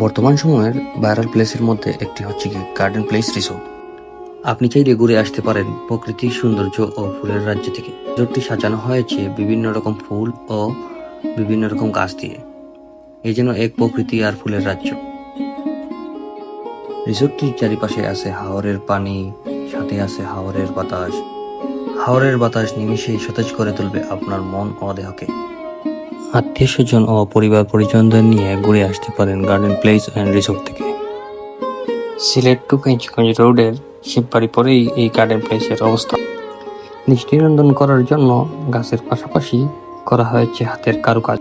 বর্তমান সময়ের ভাইরাল প্লেসের মধ্যে একটি হচ্ছে কি গার্ডেন প্লেস রিসোর্ট আপনি চাইলে ঘুরে আসতে পারেন প্রকৃতির সৌন্দর্য ও ফুলের রাজ্য থেকে। রিসোর্টটি সাজানো হয়েছে বিভিন্ন রকম ফুল ও বিভিন্ন রকম গাছ দিয়ে। এই যেন এক প্রকৃতি আর ফুলের রাজ্য। রিসোর্টটির চারিপাশে আছে হাওরের পানি, সাথে আছে হাওরের বাতাস। হাওরের বাতাস নিমিশেই সতেজ করে তুলবে আপনার মন ও দেহকে। আত্মীয় স্বজন ও পরিবার পরিজনদের নিয়ে ঘুরে আসতে পারেন গার্ডেন প্লেস অ্যান্ড রিসোর্ট থেকে। সিলেট টু কেঞ্চিগঞ্জ রোডের শিববাড়ি পরেই এই গার্ডেন প্লেসের অবস্থা। দৃষ্টিনন্দন করার জন্য গাছের পাশাপাশি করা হয়েছে হাতের কারুকাজ।